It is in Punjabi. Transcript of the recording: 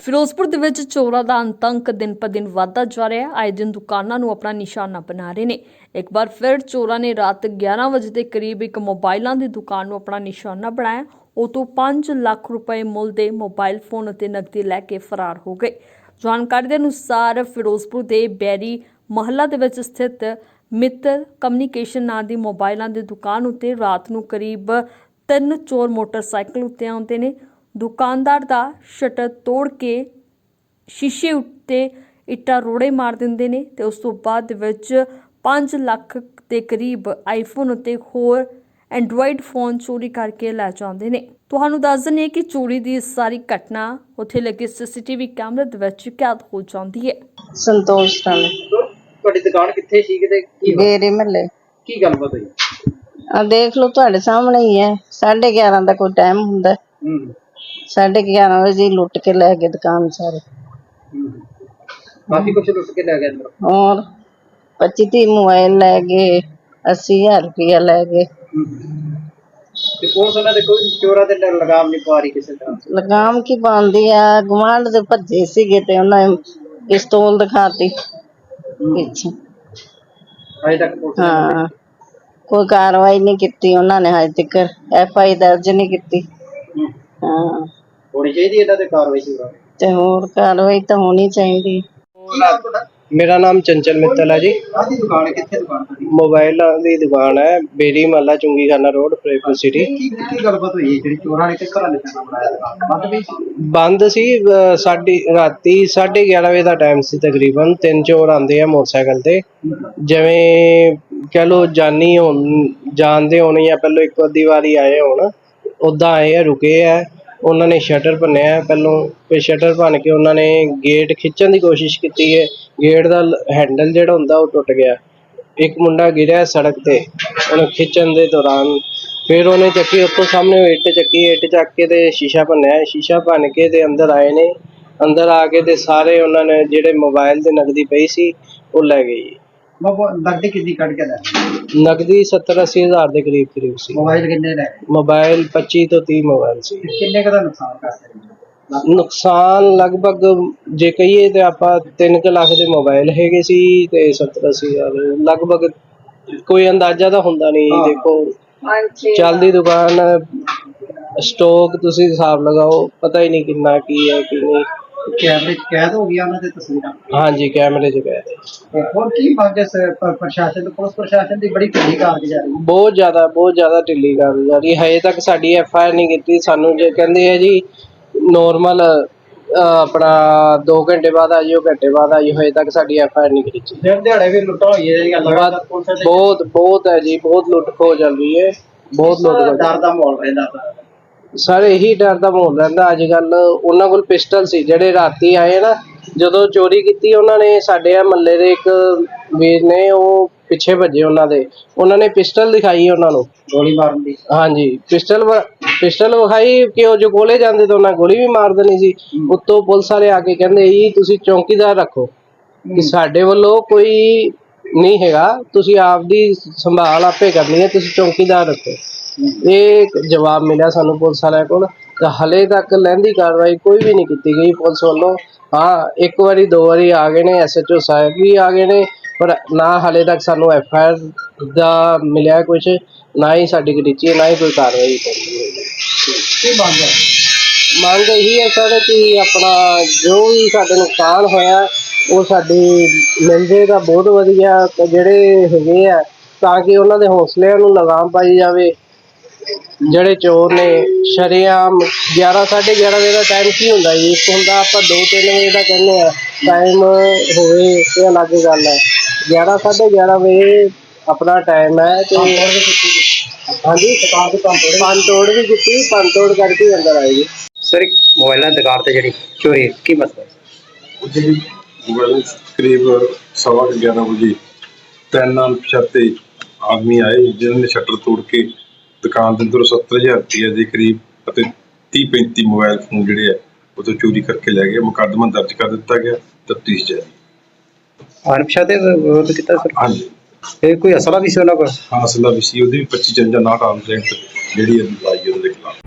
ਫਿਰੋਜ਼ਪੁਰ ਦੇ ਵਿੱਚ ਚੋਰਾਂ ਦਾ ਅੰਤੰਕ ਦਿਨ ਪਰ ਦਿਨ ਵਧਦਾ ਜਾ ਰਿਹਾ ਹੈ। ਆਏ ਦਿਨ ਦੁਕਾਨਾਂ ਨੂੰ ਆਪਣਾ ਨਿਸ਼ਾਨਾ ਬਣਾ ਰਹੇ ਨੇ। ਇੱਕ ਵਾਰ ਫਿਰ ਚੋਰਾਂ ਨੇ ਰਾਤ 11 ਵਜੇ ਦੇ ਕਰੀਬ ਇੱਕ ਮੋਬਾਈਲਾਂ ਦੀ ਦੁਕਾਨ ਨੂੰ ਆਪਣਾ ਨਿਸ਼ਾਨਾ ਬਣਾਇਆ। ਉਹ ਤੋਂ 5 ਲੱਖ ਰੁਪਏ ਮੁੱਲ ਦੇ ਮੋਬਾਈਲ ਫੋਨ ਅਤੇ ਨਕਦੀ ਲੈ ਕੇ ਫਰਾਰ ਹੋ ਗਏ। ਜਾਣਕਾਰੀ ਦੇ ਅਨੁਸਾਰ ਫਿਰੋਜ਼ਪੁਰ ਦੇ ਬੈਰੀ ਮਹੱਲਾ ਦੇ ਵਿੱਚ ਸਥਿਤ ਮਿੱਤਰ ਕਮਿਊਨੀਕੇਸ਼ਨ ਨਾਂ ਦੀ ਮੋਬਾਈਲਾਂ ਦੀ ਦੁਕਾਨ ਉੱਤੇ ਰਾਤ ਨੂੰ ਕਰੀਬ ਤਿੰਨ ਚੋਰ ਮੋਟਰਸਾਈਕਲ ਉੱਤੇ ਆਉਂਦੇ ਨੇ। ਦੁਕਾਨਦਾਰ ਦਾ ਸ਼ਟਰ ਤੋੜ ਕੇ ਸ਼ੀਸ਼ੇ ਉੱਤੇ ਇੱਟਾਂ ਰੋੜੇ ਮਾਰ ਦਿੰਦੇ ਨੇ ਤੇ ਉਸ ਤੋਂ ਬਾਅਦ ਵਿੱਚ 5 ਲੱਖ ਦੇ ਕਰੀਬ ਆਈਫੋਨ ਅਤੇ ਹੋਰ ਐਂਡਰੋਇਡ ਫੋਨ ਚੋਰੀ ਕਰਕੇ ਲੈ ਜਾਂਦੇ ਨੇ। ਤੁਹਾਨੂੰ ਦੱਸ ਦਿੰਦੇ ਹਾਂ ਕਿ ਚੋਰੀ ਦੀ ਸਾਰੀ ਘਟਨਾ ਉੱਥੇ ਲੱਗੇ ਸੀਸੀਟੀਵੀ ਕੈਮਰੇ ਦੇ ਵਿੱਚ ਕੈਦ ਹੋ ਜਾਂਦੀ ਹੈ। ਸੰਤੋਸ਼ ਰਾਣੀ ਤੁਹਾਡੀ ਦੁਕਾਨ ਕਿੱਥੇ ਸੀ ਕਿਤੇ? ਕੀ ਗੇਰੇ ਮਹੱਲੇ। ਕੀ ਗੱਲਬਾਤ ਹੋਈ? ਆ ਦੇਖ ਲਓ ਤੁਹਾਡੇ ਸਾਹਮਣੇ ਹੀ ਹੈ। 11:30 ਦਾ ਕੋਈ ਟਾਈਮ ਹੁੰਦਾ। ਹੂੰ। 11:30 ਵਜੇ ਲੁੱਟ ਕੇ ਲੈ ਗਏ ਦੁਕਾਨ ਸਾਰੇ। ਕਾਫੀ ਕੁਝ ਲੁੱਟ ਕੇ ਲੈ ਗਏ ਅੰਦਰ? ਔਰ 25 ਤੀਹ ਮੋਬਾਈਲ ਲੈ ਗਏ 80000 ਰੁਪਇਆ ਲੈ ਗਏ। ਤੇ ਪੁਲਿਸ ਉਹਨਾਂ ਦੇ ਕੋਈ ਚੋਰਾਂ ਤੇ ਲ- ਲਗਾਮ ਨਹੀਂ ਪਾ ਰਹੀ ਕਿਸੇ ਤਰ੍ਹਾਂ? ਲਗਾਮ ਕੀ ਪਾਉਂਦੀ ਆ? ਗਵਾਂਢ ਦੇ ਭੱਜੇ ਸੀਗੇ ਤੇ ਉਹਨਾਂ ਨੇ ਪਿਸਤੌਲ ਦਿਖਾਤੀ ਪਿੱਛੇ। ਅਜੇ ਤੱਕ ਪੁਲਿਸ ਨੇ ਹਾਂ। ਕੋਈ ਕਾਰਵਾਈ ਨਹੀਂ ਕੀਤੀ ਉਹਨਾਂ ਨੇ ਹਜੇ ਤੱਕ ਐਫ ਆਈ ਦਰਜ ਨਹੀਂ ਕੀਤੀ। ਹੂੰ। ਹਾਂ ਹੋਣੀ ਚਾਹੀਦੀ ਇਹਨਾਂ ਤੇ ਕਾਰਵਾਈ ਸ਼ੁਰੂ ਤੇ ਹੋਰ ਕਾਰਵਾਈ ਤਾਂ ਹੋਣੀ ਚਾਹੀਦੀ। ਮੇਰਾ ਨਾਮ ਚੰਚਲ ਮਿੱਤਲ ਹੈ ਜੀ। ਆਦੀ ਦੁਕਾਨ ਹੈ? ਕਿੱਥੇ ਦੁਕਾਨ ਤੁਹਾਡੀ? ਮੋਬਾਈਲਾਂ ਦੀ ਦੁਕਾਨ ਹੈ ਬੇਰੀ ਮਹੱਲਾ ਚੁੰਗੀਖਾਨਾ ਰੋਡ ਫਰੇਪੁਰ ਸਿਟੀ ਕੀ ਕੀ ਗੱਲਬਾਤ ਹੋਈ ਹੈ ਜਿਹੜੀ ਚੋਰਾਂ ਨੇ ਕਿਸ ਤਰ੍ਹਾਂ ਨਿਸ਼ਾਨਾ ਬਣਾਇਆ ਦੁਕਾਨ? ਬੰਦ ਵੀ ਸੀ? ਬੰਦ ਸੀ ਅਹ ਸਾਡੀ ਰਾਤੀ 11:30 ਵਜੇ ਦਾ ਟਾਈਮ ਸੀ ਤਕਰੀਬਨ। ਤਿੰਨ ਚੋਰ ਆਂਦੇ ਆ ਮੋਟਰਸਾਈਕਲ ਤੇ। ਜਿਵੇਂ ਕਹ ਲੋ ਜਾਨੀ ਹੋਣ ਜਾਣਦੇ ਹੋਣੇ ਜਾਂ ਪਹਿਲਾਂ ਇੱਕ ਅੱਧੀ ਵਾਰੀ ਆਏ ਹੋਣ ਉੱਦਾਂ ਆਏ ਆ, ਰੁਕੇ ਆ। ਉਹਨਾਂ ਨੇ ਸ਼ਟਰ ਭੰਨਿਆ ਪਹਿਲੋਂ, ਫਿਰ ਸ਼ਟਰ ਭੰਨ ਕੇ ਉਹਨਾਂ ਨੇ ਗੇਟ ਖਿੱਚਣ ਦੀ ਕੋਸ਼ਿਸ਼ ਕੀਤੀ ਹੈ। ਗੇਟ ਦਾ ਹੈਂਡਲ ਜਿਹੜਾ ਹੁੰਦਾ ਉਹ ਟੁੱਟ ਗਿਆ। ਇੱਕ ਮੁੰਡਾ ਗਿਰਿਆ ਸੜਕ ਤੇ, ਉਹਨੂੰ ਖਿੱਚਣ ਦੇ ਦੌਰਾਨ। ਫਿਰ ਉਹਨੇ ਚੱਕੀ ਉੱਤੋਂ ਸਾਹਮਣੇ ਇੱਟ ਚੱਕੀ, ਇੱਟ ਚੱਕ ਕੇ ਤੇ ਸ਼ੀਸ਼ਾ ਭੰਨਿਆ। ਸ਼ੀਸ਼ਾ ਭੰਨ ਕੇ ਤੇ ਅੰਦਰ ਆਏ ਨੇ। ਅੰਦਰ ਆ ਕੇ ਤੇ ਸਾਰੇ ਉਹਨਾਂ ਨੇ ਜਿਹੜੇ ਮੋਬਾਈਲ ਤੇ ਨਕਦੀ ਪਈ ਸੀ, ਉਹ ਲੈ ਗਏ। ਬਾਬਾ ਨਗਦੀ ਕਿੰਨੀ ਕੱਢ ਕੇ ਲੈ ਨਗਦੀ 70 80 ਹਜ਼ਾਰ ਦੇ ਕਰੀਬ ਕਰੀਬ ਸੀ। ਮੋਬਾਈਲ ਕਿੰਨੇ ਲੈ? ਮੋਬਾਈਲ 25 ਤੋਂ 30 ਮੋਬਾਈਲ ਸੀ। ਕਿੰਨੇ ਦਾ ਨੁਕਸਾਨ ਕਰ ਸਕਦੇ ਨੁਕਸਾਨ ਲਗਭਗ ਜੇ ਕਹੀਏ ਤੇ ਆਪਾਂ 3 ਲੱਖ ਦੇ ਮੋਬਾਈਲ ਹੈਗੇ ਸੀ ਤੇ 70 ਅੱਸੀ ਹਜ਼ਾਰ। ਲਗਭਗ ਕੋਈ ਅੰਦਾਜ਼ਾ ਤਾਂ ਹੁੰਦਾ ਨਹੀਂ। ਦੇਖੋ ਚੱਲਦੀ ਦੁਕਾਨ ਸਟਾਕ ਤੁਸੀਂ ਹਿਸਾਬ ਲਗਾਓ ਪਤਾ ਹੀ ਨਹੀਂ ਕਿੰਨਾ ਕੀ ਹੈ ਕੀ ਨਹੀਂ। ਕੈਮਰੇ 'ਚ ਕੈਦ ਹੋ ਗਿਆ ਉਹਨਾਂ ਦੇ ਤਸਵੀਰਾਂ। ਹਾਂਜੀ ਕੈਮਰੇ 'ਚ ਗਏ ਤੇ। ਤੇ ਹੋਰ ਕੀ ਮੰਗ ਹੈ ਸ- ਪ- ਪ੍ਰਸ਼ਾਸਨ ਤੋਂ? ਪੁਲਿਸ ਪ੍ਰਸ਼ਾਸਨ ਦੀ ਬੜੀ ਢਿੱਲੀ ਕਾਰਗੁਜ਼ਾਰੀ ਬਹੁਤ ਜ਼ਿਆਦਾ ਬਹੁਤ ਜ਼ਿਆਦਾ ਢਿੱਲੀ ਕਰ ਜਾ ਰਹੀ ਹੈ। ਹਜੇ ਤੱਕ ਸਾਡੀ ਐਫ ਆਈ ਆਰ ਨਹੀਂ ਕੀਤੀ। ਸਾਨੂੰ ਜੇ ਕਹਿੰਦੇ ਆ ਜੀ ਨੋਰਮਲ ਆਪਣਾ 2 ਘੰਟੇ ਬਾਅਦ ਆ ਜਿਓ ਘੰਟੇ ਬਾਅਦ ਆ ਜਿਓ ਹਜੇ ਤੱਕ ਸਾਡੀ ਐਫ ਆਈ ਆਰ ਨਹੀਂ ਕੀਤੀ। ਦਿਨ ਦਿਹਾੜੇ ਵੀ ਲੁੱਟਾਂ ਹੋਈਆਂ ਜਿਹੜੀਆਂ ਲਗਾਤਾਰ ਪੁਲਿਸ ਦੇ ਬਹੁਤ ਬਹੁਤ ਹੈ ਜੀ। ਬਹੁਤ ਲੁੱਟ ਖੋ ਚੱਲ ਰਹੀ ਹੈ। ਬਹੁਤ ਲੁੱਟ ਖੋਹ ਡਰ ਦਾ ਮਾਹੌਲ ਰਹਿੰਦਾ ਸਾਰਾ ਸਰ ਇਹੀ ਡਰ ਦਾ ਮਾਹੌਲ ਰਹਿੰਦਾ ਅੱਜ ਕੱਲ ਉਹਨਾਂ ਕੋਲ ਪਿਸਟਲ ਸੀ ਜਿਹੜੇ ਰਾਤੀ ਆਏ ਨਾ ਜਦੋਂ ਚੋਰੀ ਕੀਤੀ ਉਹਨਾਂ ਨੇ ਸਾਡੇ ਆ ਮੱਲੇ ਦੇ ਇੱਕ ਵੀਰ ਨੇ ਉਹ ਪਿੱਛੇ ਭੱਜੇ ਉਹਨਾਂ ਦੇ। ਉਹਨਾਂ ਨੇ ਪਿਸਟਲ ਦਿਖਾਈ ਉਹਨਾਂ ਨੂੰ। ਗੋਲੀ ਮਾਰਨ ਦੀ। ਹਾਂਜੀ ਪਿਸਟਲ ਵ- ਪਿਸਟਲ ਵਿਖਾਈ ਕਿ ਉਹ ਜੋ ਕੋਲੇ ਜਾਂਦੇ ਤਾਂ ਉਹਨਾਂ ਗੋਲੀ ਵੀ ਮਾਰ ਦੇਣੀ ਸੀ। ਉੱਤੋਂ ਪੁਲਿਸ ਵਾਲੇ ਆ ਕੇ ਕਹਿੰਦੇ ਜੀ ਤੁਸੀਂ ਚੌਕੀਦਾਰ ਰੱਖੋ। ਕਿ ਸਾਡੇ ਵੱਲੋਂ ਕੋਈ ਨਹੀਂ ਹੈਗਾ। ਤੁਸੀਂ ਆਪਦੀ ਸੰਭਾਲ ਆਪੇ ਕਰਨੀ ਹੈ ਤੁਸੀਂ ਚੌਕੀਦਾਰ ਰੱਖੋ। ਇਹ ਜਵਾਬ ਮਿਲਿਆ ਸਾਨੂੰ ਪੁਲਿਸ ਵਾਲਿਆਂ ਕੋਲ ਤਾਂ ਹਲੇ ਤੱਕ ਲਹਿੰਦੀ ਕਾਰਵਾਈ ਕੋਈ ਵੀ ਨਹੀਂ ਕੀਤੀ ਗਈ ਪੁਲਿਸ ਵੱਲੋਂ। ਹਾਂ ਇੱਕ ਵਾਰੀ ਦੋ ਵਾਰੀ ਆ ਗਏ ਨੇ ਐਸਐਚਓ ਸਾਹਿਬ ਵੀ ਆ ਗਏ ਨੇ ਪਰ ਨਾ ਹਲੇ ਤੱਕ ਸਾਨੂੰ ਐਫਆਈਆਰ ਦਾ ਮਿਲਿਆ ਕੁਝ ਨਾ ਹੀ ਸਾਡੀ ਗਰੀਚੀ ਹੈ, ਨਾ ਹੀ ਕੋਈ ਕਾਰਵਾਈ ਕਰਦੀ ਹੈ ਕੀ ਮੰਗ ਹੈ? ਮੰਗ ਇਹੀ ਹੈ ਸਰ ਕਿ ਆਪਣਾ ਜੋ ਵੀ ਸਾਡੇ ਨੁਕਸਾਨ ਹੋਇਆ ਉਹ ਸਾਡੀ ਮਿਲ ਜਾਏਗਾ ਬਹੁਤ ਵਧੀਆ ਜਿਹੜੇ ਹੈਗੇ ਆ ਤਾਂ ਕਿ ਉਹਨਾਂ ਦੇ ਹੌਸਲਿਆਂ ਨੂੰ ਲਗਾਮ ਪਾਈ ਜਾਵੇ। ਜਿਹੜੇ ਚੋਰ ਨੇ ਸ਼ਰੇਆਮ 11 11:30 ਵਜੇ ਦਾ ਟਾਈਮ ਕੀ ਹੁੰਦਾ ਜੀ। ਇੱਕ ਹੁੰਦਾ ਆਪਾਂ 2-3 ਵਜੇ ਦਾ ਕਹਿੰਦੇ ਆ ਟਾਈਮ ਹੋਵੇ ਤੇ ਅਲੱਗ ਗੱਲ ਹੈ। 11 11:30 ਵਜੇ ਆਪਣਾ ਟਾਈਮ ਹੈ ਤੇ ਹਾਂਜੀ ਦੁਕਾਨ ਤੇ ਪੰਨ ਤੋੜ ਵੀ ਕੀਤੀ ਪੰਨ ਤੋੜ ਕਰਕੇ ਅੰਦਰ ਆਏ ਜੀ। ਸਰ ਮੋਬਾਈਲਾਂ ਦੀ ਦੁਕਾਨ ਤੇ ਜਿਹੜੀ ਚੋਰੀ ਕੀ ਮਸਲਾ? ਜਿਹੜੀ ਮੋਬਾਈਲ ਕਰੀਬ ਸਵਾ ਕੁ ਗਿਆਰਾਂ ਵਜੇ ਤਿੰਨ ਅਣਪਛਾਤੇ ਆਦਮੀ ਆਏ ਜਿਨ੍ਹਾਂ ਨੇ ਸ਼ਟਰ ਤੋੜ ਕੇ ਦੁਕਾਨ ਦੇ ਅੰਦਰੋਂ 70000 ਰੁਪਏ ਦੇ ਕਰੀਬ ਅਤੇ 30 35 ਮੋਬਾਈਲ ਫੋਨ ਜਿਹੜੇ ਆ ਉਹ ਤੋਂ ਚੋਰੀ ਕਰਕੇ ਲੈ ਗਏ। ਮੁਕੱਦਮਾ ਦਰਜ ਕਰ ਦਿੱਤਾ ਗਿਆ ਤਫਤੀਸ਼ ਜਾਰੀ। ਅਣਪਛਾਤੇ ਵਿਰੋਧ ਕੀਤਾ ਸਰ? ਹਾਂਜੀ। ਇਹ ਕੋਈ ਅਸਲਾ ਵੀ ਸੀ ਉਹਨਾਂ ਕੋਲ? ਹਾਸਲਾ ਵੀ ਸੀ। ਉਹਦੀ ਵੀ 25 ਚੰਜਾ ਨਾਟ ਆਮ ਜਿਹੜੀ ਹੈ ਲਾਈ ਉਹਦੇ ਖਿਲਾਫ।